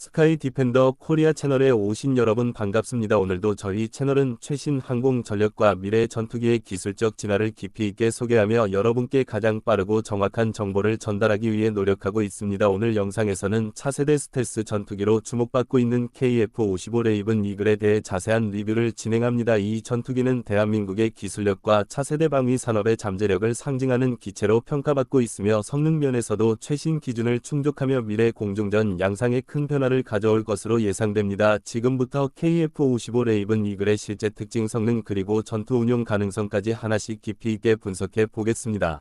스카이 디펜더 코리아 채널에 오신 여러분 반갑습니다. 오늘도 저희 채널은 최신 항공 전력과 미래 전투기의 기술적 진화를 깊이 있게 소개하며 여러분께 가장 빠르고 정확한 정보를 전달하기 위해 노력하고 있습니다. 오늘 영상에서는 차세대 스텔스 전투기로 주목받고 있는 KF-55 레이븐 이글에 대해 자세한 리뷰를 진행합니다. 이 전투기는 대한민국의 기술력과 차세대 방위 산업의 잠재력을 상징하는 기체로 평가받고 있으며 성능 면에서도 최신 기준을 충족하며 미래 공중전 양상에 큰 변화 변화를 가져올 것으로 예상됩니다. 지금부터 KF-55 레이븐 이글의 실제 특징 성능 그리고 전투 운용 가능성까지 하나씩 깊이 있게 분석해 보겠습니다.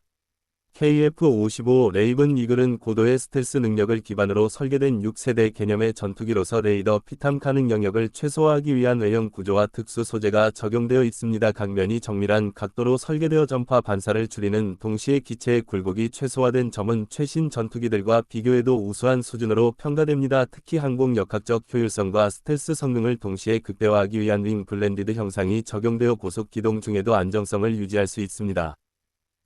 KF-55 레이븐 이글은 고도의 스텔스 능력을 기반으로 설계된 6세대 개념의 전투기로서 레이더 피탐 가능 영역을 최소화하기 위한 외형 구조와 특수 소재가 적용되어 있습니다. 각면이 정밀한 각도로 설계되어 전파 반사를 줄이는 동시에 기체의 굴곡이 최소화된 점은 최신 전투기들과 비교해도 우수한 수준으로 평가됩니다. 특히 항공 역학적 효율성과 스텔스 성능을 동시에 극대화하기 위한 윙 블렌디드 형상이 적용되어 고속 기동 중에도 안정성을 유지할 수 있습니다.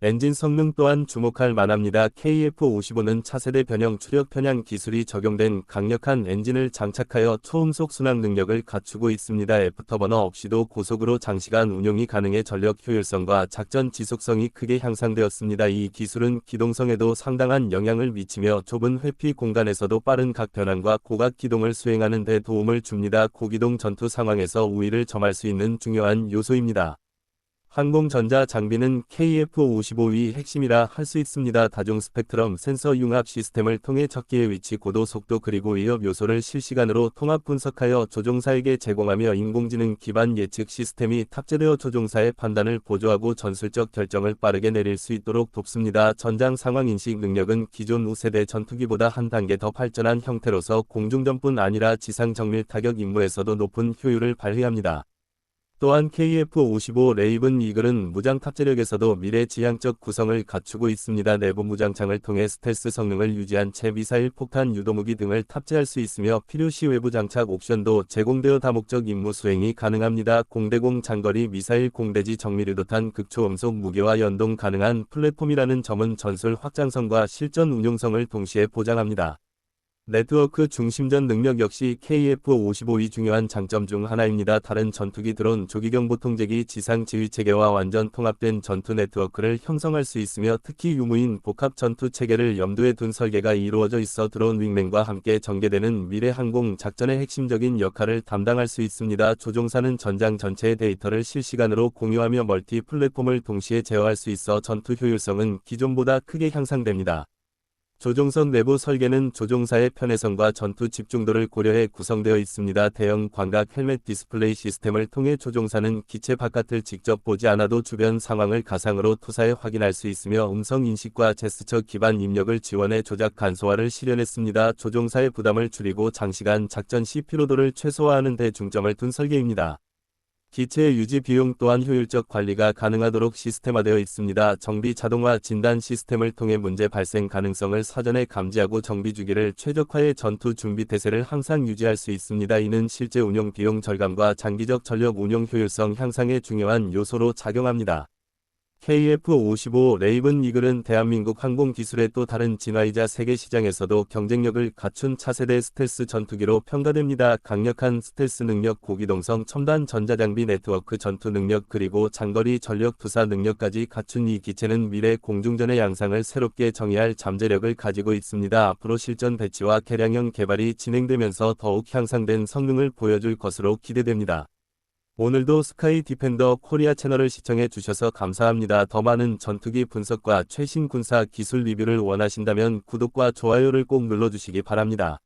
엔진 성능 또한 주목할 만합니다. KF-55는 차세대 변형 추력 편향 기술이 적용된 강력한 엔진을 장착하여 초음속 순항 능력을 갖추고 있습니다. 애프터버너 없이도 고속으로 장시간 운용이 가능해 전력 효율성과 작전 지속성이 크게 향상되었습니다. 이 기술은 기동성에도 상당한 영향을 미치며 좁은 회피 공간에서도 빠른 각 변환과 고각 기동을 수행하는 데 도움을 줍니다. 고기동 전투 상황에서 우위를 점할 수 있는 중요한 요소입니다. 항공전자 장비는 KF-55위 핵심이라 할 수 있습니다. 다중 스펙트럼 센서 융합 시스템을 통해 적기의 위치, 고도, 속도 그리고 위협 요소를 실시간으로 통합 분석하여 조종사에게 제공하며 인공지능 기반 예측 시스템이 탑재되어 조종사의 판단을 보조하고 전술적 결정을 빠르게 내릴 수 있도록 돕습니다. 전장 상황 인식 능력은 기존 우세대 전투기보다 한 단계 더 발전한 형태로서 공중전뿐 아니라 지상 정밀 타격 임무에서도 높은 효율을 발휘합니다. 또한 KF-55 레이븐 이글은 무장 탑재력에서도 미래 지향적 구성을 갖추고 있습니다. 내부 무장창을 통해 스텔스 성능을 유지한 채 미사일 폭탄 유도무기 등을 탑재할 수 있으며 필요시 외부 장착 옵션도 제공되어 다목적 임무 수행이 가능합니다. 공대공 장거리 미사일 공대지 정밀유도탄 극초음속 무게와 연동 가능한 플랫폼이라는 점은 전술 확장성과 실전 운용성을 동시에 보장합니다. 네트워크 중심전 능력 역시 KF-55이 중요한 장점 중 하나입니다. 다른 전투기 드론 조기경 보통제기 지상 지휘체계와 완전 통합된 전투 네트워크를 형성할 수 있으며 특히 유무인 복합 전투 체계를 염두에 둔 설계가 이루어져 있어 드론 윙맨과 함께 전개되는 미래 항공 작전의 핵심적인 역할을 담당할 수 있습니다. 조종사는 전장 전체의 데이터를 실시간으로 공유하며 멀티 플랫폼을 동시에 제어할 수 있어 전투 효율성은 기존보다 크게 향상됩니다. 조종선 내부 설계는 조종사의 편의성과 전투 집중도를 고려해 구성되어 있습니다. 대형 광각 헬멧 디스플레이 시스템을 통해 조종사는 기체 바깥을 직접 보지 않아도 주변 상황을 가상으로 투사해 확인할 수 있으며 음성 인식과 제스처 기반 입력을 지원해 조작 간소화를 실현했습니다. 조종사의 부담을 줄이고 장시간 작전 시 피로도를 최소화하는 데 중점을 둔 설계입니다. 기체 유지 비용 또한 효율적 관리가 가능하도록 시스템화되어 있습니다. 정비 자동화 진단 시스템을 통해 문제 발생 가능성을 사전에 감지하고 정비 주기를 최적화해 전투 준비 태세를 항상 유지할 수 있습니다. 이는 실제 운용 비용 절감과 장기적 전력 운용 효율성 향상에 중요한 요소로 작용합니다. KF-55 레이븐 이글은 대한민국 항공기술의 또 다른 진화이자 세계 시장에서도 경쟁력을 갖춘 차세대 스텔스 전투기로 평가됩니다. 강력한 스텔스 능력, 고기동성, 첨단 전자장비 네트워크 전투 능력 그리고 장거리 전력 투사 능력까지 갖춘 이 기체는 미래 공중전의 양상을 새롭게 정의할 잠재력을 가지고 있습니다. 앞으로 실전 배치와 개량형 개발이 진행되면서 더욱 향상된 성능을 보여줄 것으로 기대됩니다. 오늘도 스카이 디펜더 코리아 채널을 시청해 주셔서 감사합니다. 더 많은 전투기 분석과 최신 군사 기술 리뷰를 원하신다면 구독과 좋아요를 꼭 눌러주시기 바랍니다.